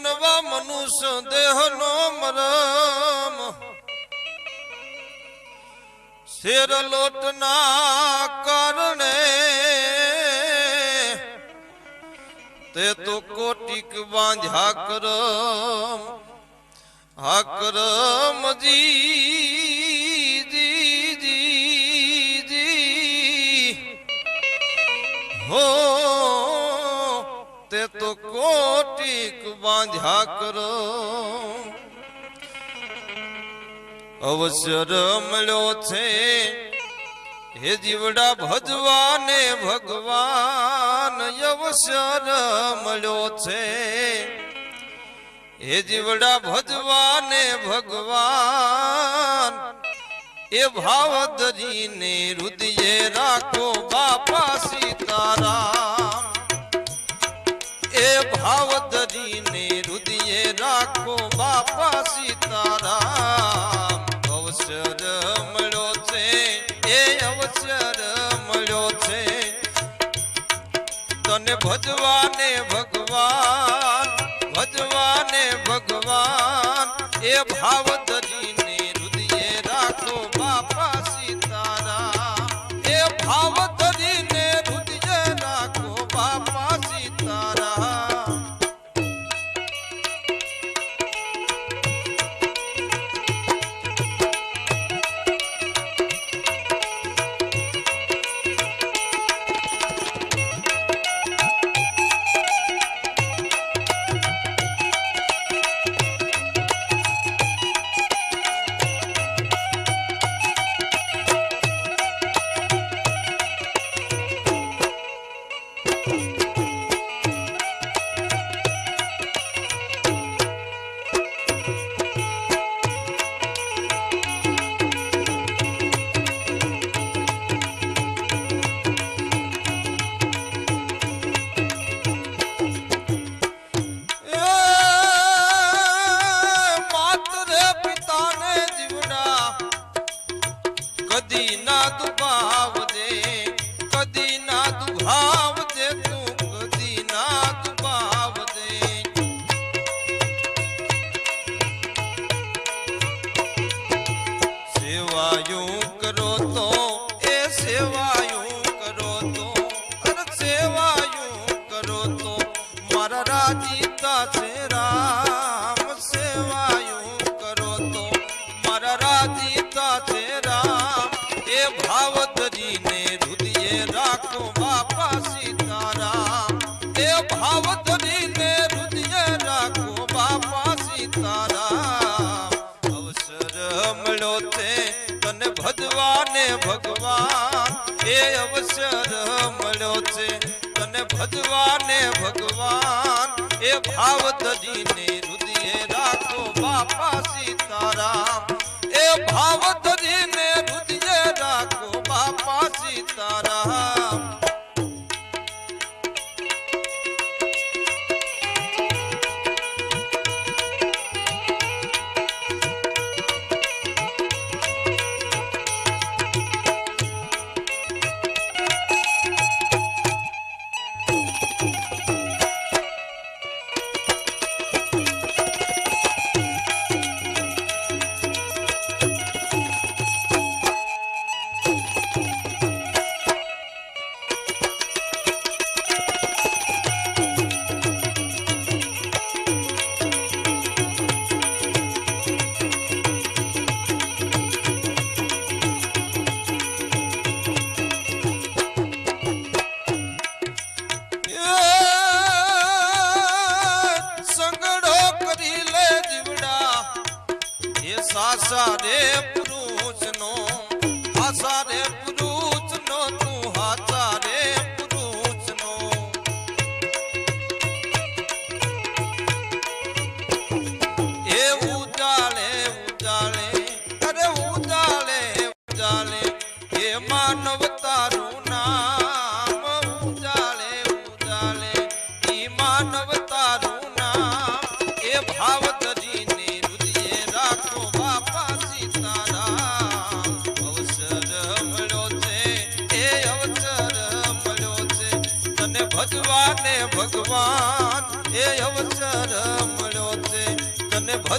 બનવા મનુષ્ય દેહનો મરમ. શેર લોટના કારણે તે તો કોટિક બાંધ્યા કરો. અવસર મળ્યો છે. હે જીવડા ભજવાને ભગવાન, અવસર મળ્યો છે. હે જીવડા ભજવાને ભગવાન, એ ભાવ ધરીને રુદિયે રાખો બાપા સીતારા ભાવ ધરીને રુદિયે રાખો બાપા સીતારામ. અવસર મળ્યો છે, એ અવસર મળ્યો છે. તને ભજવાને ભગવાન ભજવાને ભગવાન, એ ભાવ ધરીને રાખો બાપા સીતારામ એ ભાવ ધરીને રુદયે રાખો બાપા સીતારામ અવસર મળ્યો છે તને ભજવાને ભગવાન. એ અવસર મળ્યો છે ભાવ ધરીને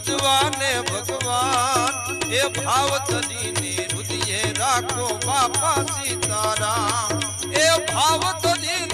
ભજવાને ભગવાન એ ભાવ ધરીને હૃદયે રાખો બાપા સીતારામ. એ ભાવ ધરીને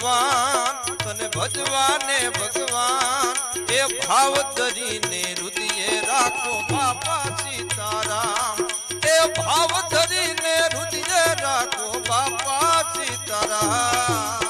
ભગવાન, તને ભજવાને ભગવાન. એ ભાવ ધરીને રુદિયે રાખો બાપા સીતારામ એ ભાવ ધરીને રુદિયે રાખો બાપા સીતારામ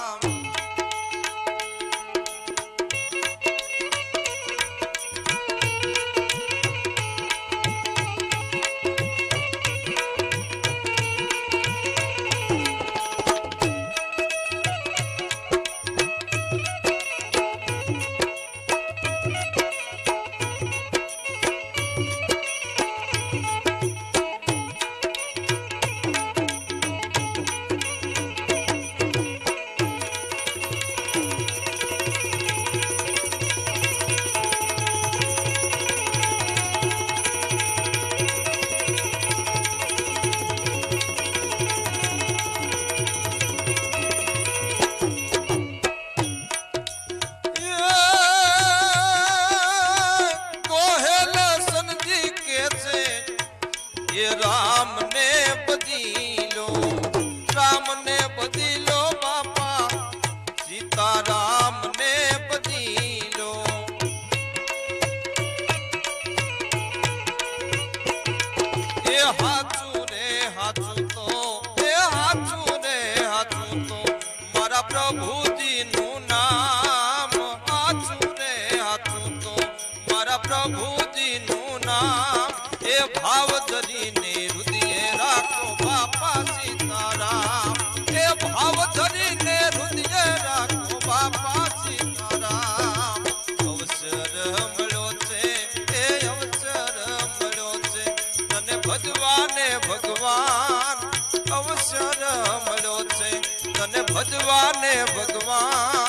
ભજવાને ભગવાન.